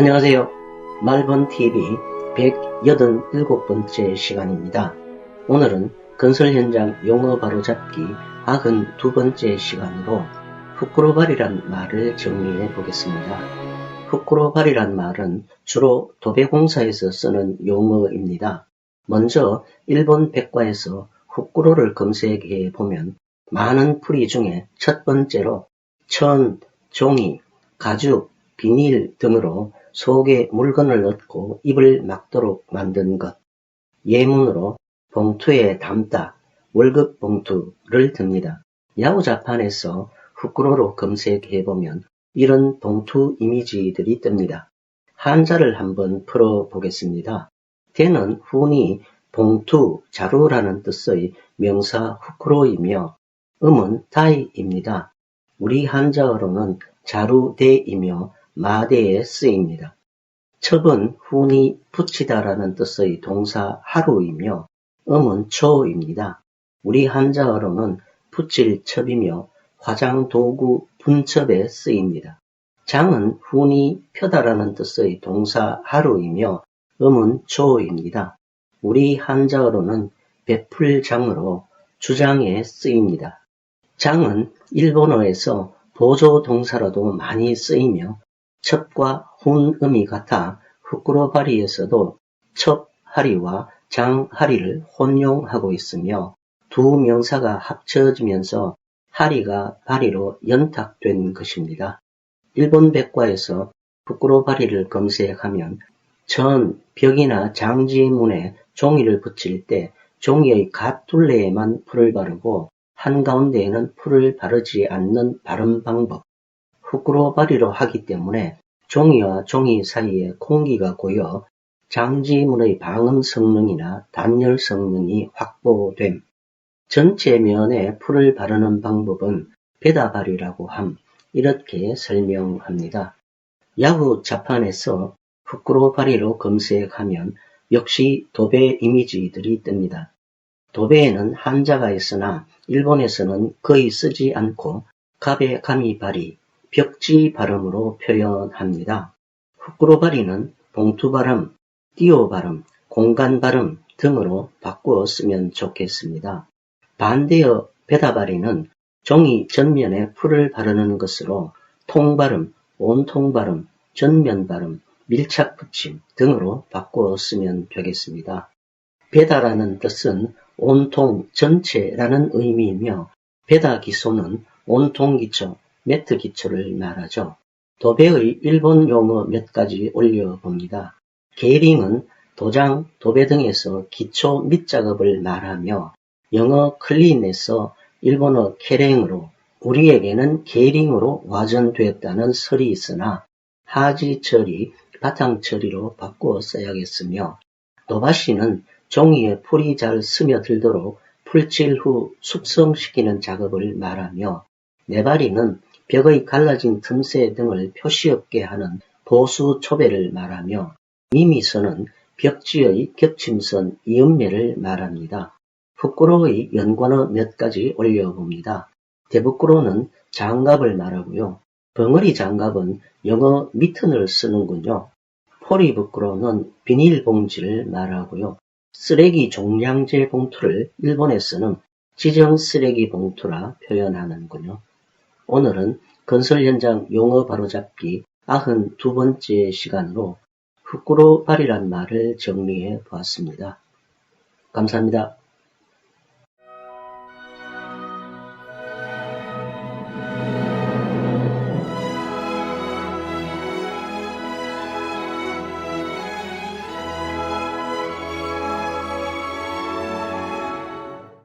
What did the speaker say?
안녕하세요. 말번TV 187번째 시간입니다. 오늘은 건설 현장 용어 바로잡기 92번째 시간으로 후쿠로발이란 말을 정리해 보겠습니다. 후쿠로발이란 말은 주로 도배공사에서 쓰는 용어입니다. 먼저 일본 백과에서 후쿠로를 검색해 보면 많은 풀이 중에 첫 번째로 천, 종이, 가죽, 비닐 등으로 속에 물건을 넣고 입을 막도록 만든 것. 예문으로 봉투에 담다, 월급 봉투를 듭니다. 야구자판에서 후쿠로로 검색해보면 이런 봉투 이미지들이 뜹니다. 한자를 한번 풀어보겠습니다. 대는 훈이 봉투, 자루라는 뜻의 명사 후쿠로이며 음은 다이입니다. 우리 한자어로는 자루대이며 마대에 쓰입니다. 첩은 훈이 붙이다라는 뜻의 동사 하루이며 음은 초입니다. 우리 한자어로는 붙일 첩이며 화장 도구 분첩에 쓰입니다. 장은 훈이 펴다라는 뜻의 동사 하루이며 음은 초입니다. 우리 한자어로는 베풀장으로 주장에 쓰입니다. 장은 일본어에서 보조 동사로도 많이 쓰이며 첩과 훈음이 같아 후쿠로바리에서도 첩하리와 장하리를 혼용하고 있으며 두 명사가 합쳐지면서 하리가 바리로 연탁된 것입니다. 일본 백과에서 후쿠로바리를 검색하면 전 벽이나 장지문에 종이를 붙일 때 종이의 갓둘레에만 풀을 바르고 한가운데에는 풀을 바르지 않는 바른 방법, 후쿠로바리로 하기 때문에 종이와 종이 사이에 공기가 고여 장지문의 방음 성능이나 단열 성능이 확보됨. 전체 면에 풀을 바르는 방법은 베다발이라고 함. 이렇게 설명합니다. 야후 자판에서 후쿠로바리로 검색하면 역시 도배 이미지들이 뜹니다. 도배에는 한자가 있으나 일본에서는 거의 쓰지 않고 가베 가미바리, 벽지 발음으로 표현합니다. 후쿠로바리는 봉투 발음, 띠오 발음, 공간 발음 등으로 바꾸어 쓰면 좋겠습니다. 반대어 베다바리는 종이 전면에 풀을 바르는 것으로 통 발음, 온통 발음, 전면 발음, 밀착 붙임 등으로 바꾸어 쓰면 되겠습니다. 베다라는 뜻은 온통 전체라는 의미이며 베다 기소는 온통 기초, 매트 기초를 말하죠. 도배의 일본 용어 몇 가지 올려봅니다. 게링은 도장, 도배 등에서 기초 밑작업을 말하며 영어 클린에서 일본어 케랭으로 우리에게는 게링으로 와전되었다는 설이 있으나 하지 처리, 바탕 처리로 바꾸어 써야겠으며 도바시는 종이에 풀이 잘 스며들도록 풀칠 후 숙성시키는 작업을 말하며 네바리는 벽의 갈라진 틈새 등을 표시 없게 하는 보수 초배를 말하며 미미선은 벽지의 겹침선 이음매를 말합니다. 후꾸로의 연관어 몇 가지 올려봅니다. 대북구로는 장갑을 말하고요. 벙어리 장갑은 영어 미튼을 쓰는군요. 포리부꾸로는 비닐봉지를 말하고요. 쓰레기 종량제 봉투를 일본에서는 지정 쓰레기 봉투라 표현하는군요. 오늘은 건설 현장 용어 바로잡기 92번째 시간으로 후쿠로발이란 말을 정리해 보았습니다. 감사합니다.